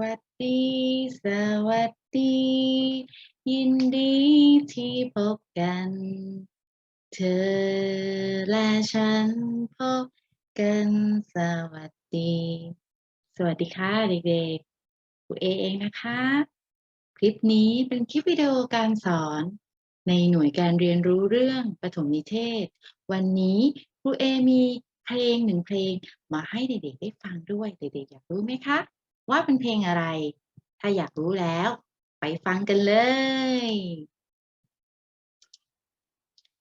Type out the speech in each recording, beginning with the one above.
วัสดี สวัสดี ยินดีที่พบกัน เธอและฉันพบกันสวัสดี สวัสดีค่ะเด็กๆครูเอเองนะคะ คลิปนี้เป็นคลิปวิดีโอการสอน ในหน่วยการเรียนรู้เรื่องปฐมนิเทศ วันนี้ครูเอมีเพลงหนึ่งเพลงมาให้เด็กๆได้ฟังด้วย เด็กๆอยากรู้ไหมคะ ว่าเป็นเพลงอะไร ถ้าอยากรู้แล้ว ไปฟังกันเลย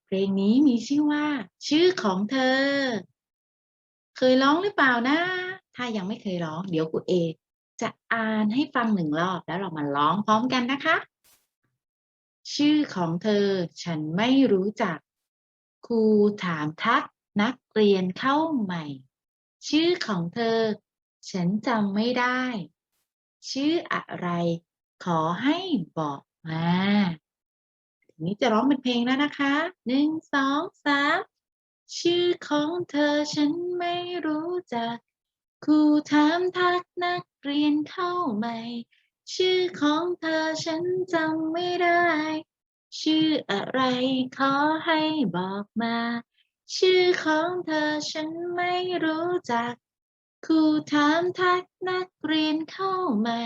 เพลงนี้มีชื่อว่า ชื่อของเธอ เคยร้องหรือเปล่านะ ถ้ายังไม่เคยร้อง เดี๋ยวครูเอ จะอ่านให้ฟังหนึ่งรอบแล้วเรามาร้องพร้อมกันนะคะ ชื่อของเธอ ฉันไม่รู้จักครูถามทักนักเรียนเข้าใหม่ ชื่อของเธอ ฉันจำไม่ได้ ชื่ออะไร ขอให้บอกมาทีนี้จะร้องเป็นเพลงแล้วนะคะหนึ่งสองสามชื่อของเธอฉันไม่รู้จักครูถามทักนักเรียนเข้าใหม่ ชื่อของเธอฉันจำไม่ได้ ชื่ออะไรขอให้บอกมา ชื่อของเธอฉันไม่รู้จัก ครูถามทักนักเรียนเข้าใหม่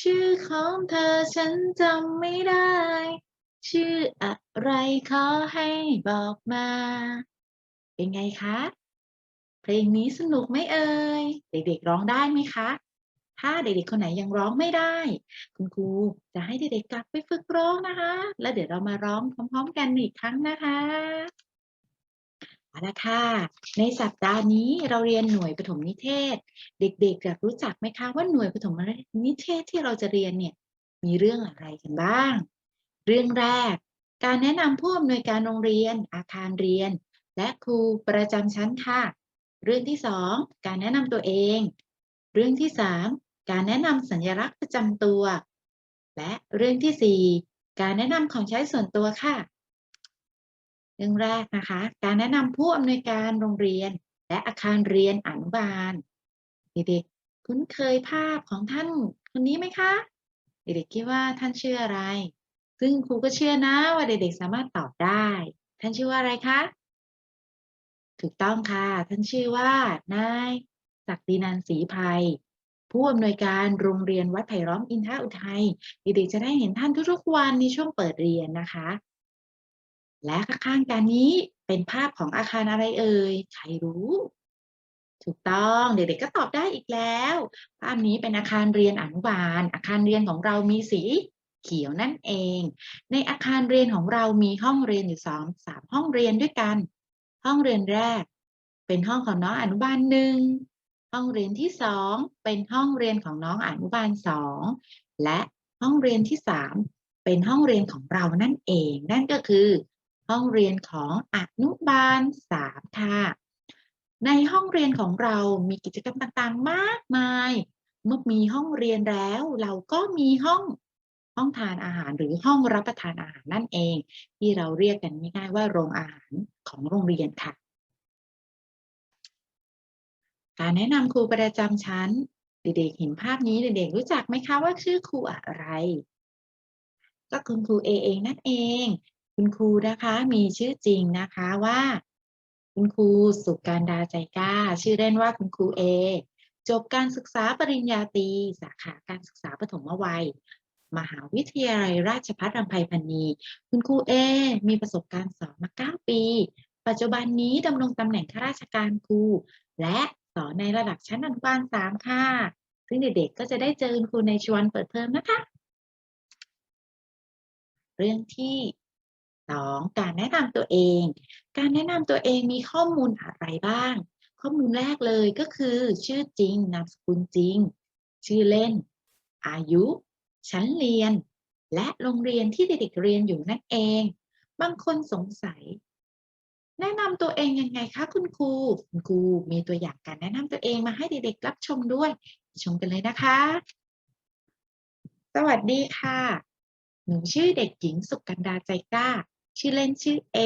ชื่อของเธอฉันจำไม่ได้ ชื่ออะไรขอให้บอกมา เป็นไงคะ เพลงนี้สนุกไหมเอ่ย เด็กๆร้องได้ไหมคะ ถ้าเด็กๆคนไหนยังร้องไม่ได้ คุณครูจะให้เด็กๆกลับไปฝึกร้องนะคะ แล้วเดี๋ยวเรามาร้องพร้อม ๆ กันอีกครั้งนะคะ ละค่ะ ในสัปดาห์นี้เราเรียนหน่วยปฐมนิเทศ เด็กๆอยากรู้จักไหมคะว่าหน่วยปฐมนิเทศที่เราจะเรียนเนี่ยมีเรื่องอะไรกันบ้าง เรื่องแรก การแนะนำผู้อำนวยการโรงเรียน อาคารเรียน และครูประจำชั้นค่ะ เรื่องที่สองการแนะนำตัวเอง เรื่องที่สามการแนะนำสัญลักษณ์ประจำตัว และเรื่องที่สี่การแนะนำของใช้ส่วนตัวค่ะ เรื่องแรกนะคะ การแนะนำผู้อำนวยการโรงเรียน และอาคารเรียนอนุบาลเด็กๆคุ้นเคยภาพของท่านคนนี้ไหมคะเด็กๆคิดว่าท่านชื่ออะไร ซึ่งครูก็เชื่อนะว่าเด็กๆสามารถตอบได้ ท่านชื่อว่าอะไรคะถูกต้องค่ะ ท่านชื่อว่านายศักดินันศรีภัย ผู้อำนวยการโรงเรียนวัดไผ่ล้อมอินทราอุทัยเด็กๆจะได้เห็นท่านทุกๆวันในช่วงเปิดเรียนนะคะ และข้างๆกันนี้เป็นภาพของอาคารอะไรเอ่ย ใครรู้ ถูกต้องเด็กๆก็ตอบได้อีกแล้ว ภาพนี้เป็นอาคารเรียนอนุบาล อาคารเรียนของเรามีสีเขียวนั่นเอง ในอาคารเรียนของเรามีห้องเรียนอยู่สองสามห้องเรียนด้วยกัน ห้องเรียนแรก เป็นห้องของน้องอนุบาลหนึ่งห้องเรียนที่สองเป็นห้องเรียนของน้องอนุบาลสองและห้องเรียนที่สามเป็นห้องเรียนของเรานั่นเอง นั่นก็คือ ห้องเรียนของอนุบาลสามค่ะ ในห้องเรียนของเรามีกิจกรรมต่างๆ มากมาย เมื่อมีห้องเรียนแล้ว เราก็มีห้องห้องทานอาหารหรือห้องรับประทานอาหารนั่นเอง ที่เราเรียกกันง่ายๆว่าโรงอาหารของโรงเรียนค่ะ การแนะนำครูประจำชั้น เด็กๆเห็นภาพนี้เด็กๆรู้จักไหมคะว่าชื่อครูอะไร ก็คุณครูเอเองนั่นเอง คุณครูนะคะมีชื่อจริงนะคะว่า คุณครูสุการดาใจกล้า ชื่อเล่นว่าคุณครูเอจบการศึกษาปริญญาตรีสาขาการศึกษาปฐมวัย มหาวิทยาลัยราชภัฏรำไพพรรณีคุณครูเอมีประสบการณ์สอนมา 9 ปี ปัจจุบันนี้ดำรงตำแหน่งข้าราชการครู และสอนในระดับชั้นอนุบาล3ค่ะ ซึ่งเด็กๆก็จะได้เจอคุณครูในชวนเปิดเทอมนะคะ เรื่องที่ 2 การแนะนำตัวเอง การแนะนำตัวเองมีข้อมูลอะไรบ้าง ข้อมูลแรกเลยก็คือ ชื่อจริง นามสกุลจริง ชื่อเล่น อายุ ชั้นเรียน และโรงเรียนที่เด็กๆเรียนอยู่นั่นเอง บางคนสงสัย แนะนำตัวเองยังไงคะคุณครูคุณครูมีตัวอย่างการแนะนำตัวเองมาให้เด็กๆรับชมด้วย ชมกันเลยนะคะ สวัสดีค่ะหนูชื่อเด็กหญิงสุกันดาใจกล้า ชื่อเล่นชื่อเอ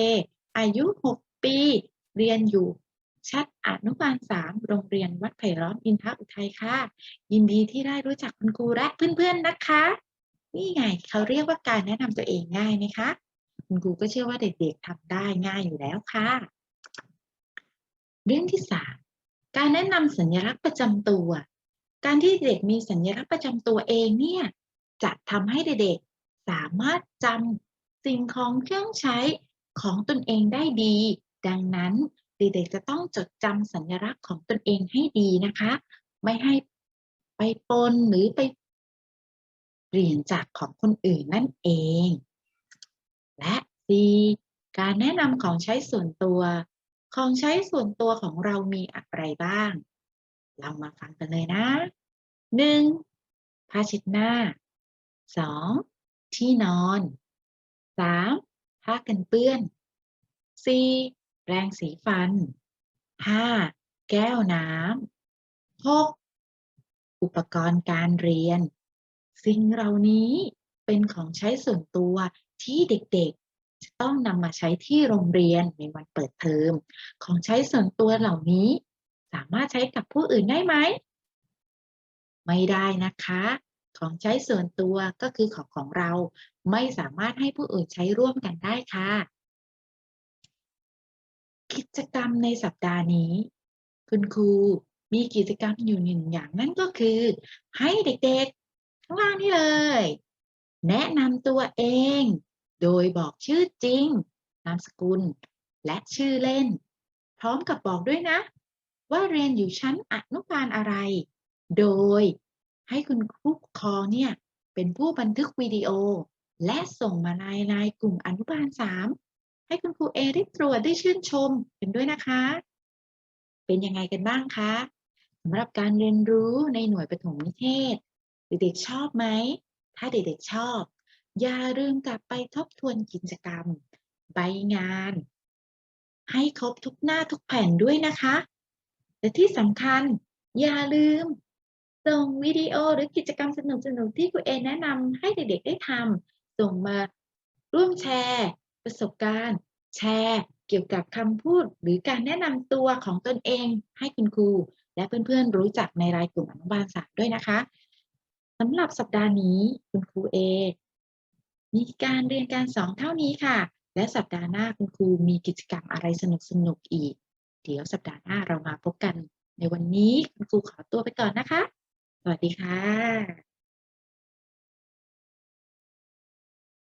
อายุ 6 ปี เรียนอยู่ชัดอนุบาลสามโรงเรียนวัดไผ่ล้อมอินทรอุทัยค่ะ ยินดีที่ได้รู้จักคุณครูและเพื่อนๆนะคะ นี่ไงเขาเรียกว่าการแนะนำตัวเองง่ายไหมคะ คุณครูก็เชื่อว่าเด็กๆทำได้ง่ายอยู่แล้วค่ะ เรื่องที่สามการแนะนำสัญลักษณ์ประจำตัว การที่เด็กมีสัญลักษณ์ประจำตัวเองเนี่ยจะทำให้เด็กๆสามารถจำ สิ่งของเครื่องใช้ของตนเองได้ดี ดังนั้นเด็กๆจะต้องจดจำสัญลักษณ์ของตนเองให้ดีนะคะ ไม่ให้ไปปนหรือไปเปลี่ยนจากของคนอื่นนั่นเอง และ C การแนะนำของใช้ส่วนตัว ของใช้ส่วนตัวของเรามีอะไรบ้าง เรามาฟังกันเลยนะ 1. ผ้าเช็ดหน้า 2. ที่นอน 3. ผ้ากันเปื้อน 4. แปรงสีฟัน 5. แก้วน้ำ 6. อุปกรณ์การเรียน สิ่งเหล่านี้เป็นของใช้ส่วนตัวที่เด็กๆ จะต้องนำมาใช้ที่โรงเรียนในวันเปิดเทอม ของใช้ส่วนตัวเหล่านี้ สามารถใช้กับผู้อื่นได้ไหม ไม่ได้นะคะ ของใช้ส่วนตัวก็คือของของเรา ไม่สามารถให้ผู้อื่นใช้ร่วมกันได้ค่ะ กิจกรรมในสัปดาห์นี้ คุณครูมีกิจกรรมอยู่หนึ่งอย่างนั่นก็คือ ให้เด็กๆ ข้างล่างนี่เลย แนะนำตัวเอง โดยบอกชื่อจริง นามสกุล และชื่อเล่น พร้อมกับบอกด้วยนะ ว่าเรียนอยู่ชั้นอนุบาลอะไร โดย ให้คุณครูปกครองเนี่ยเป็นผู้บันทึกวิดีโอ และส่งมาในไลน์กลุ่มอนุบาล 3 ให้คุณครูเอได้ตรวจได้ชื่นชมกันด้วยนะคะ เป็นยังไงกันบ้างคะสำหรับการเรียนรู้ในหน่วยปฐมนิเทศ เด็กๆชอบไหม ถ้าเด็กๆชอบ อย่าลืมกลับไปทบทวนกิจกรรม ใบงาน ให้ครบทุกหน้าทุกแผ่นด้วยนะคะ และที่สำคัญอย่าลืม ส่งวิดีโอหรือกิจกรรมสนุกๆที่ครูเอแนะนำให้เด็กๆได้ทำส่งมาร่วมแชร์ ประสบการณ์ แชร์ เกี่ยวกับคำพูด หรือการแนะนำตัวของตนเองให้คุณครู และเพื่อนๆรู้จักในรายกลุ่มอนุบาลศาสตร์ด้วยนะคะสำหรับสัปดาห์นี้คุณครูเอมีการเรียนการสอนเท่านี้ค่ะ และสัปดาห์หน้าคุณครูมีกิจกรรมอะไรสนุกๆอีก เดี๋ยวสัปดาห์หน้าเรามาพบกัน ในวันนี้คุณครูขอตัวไปก่อนนะคะ สวัสดีค่ะ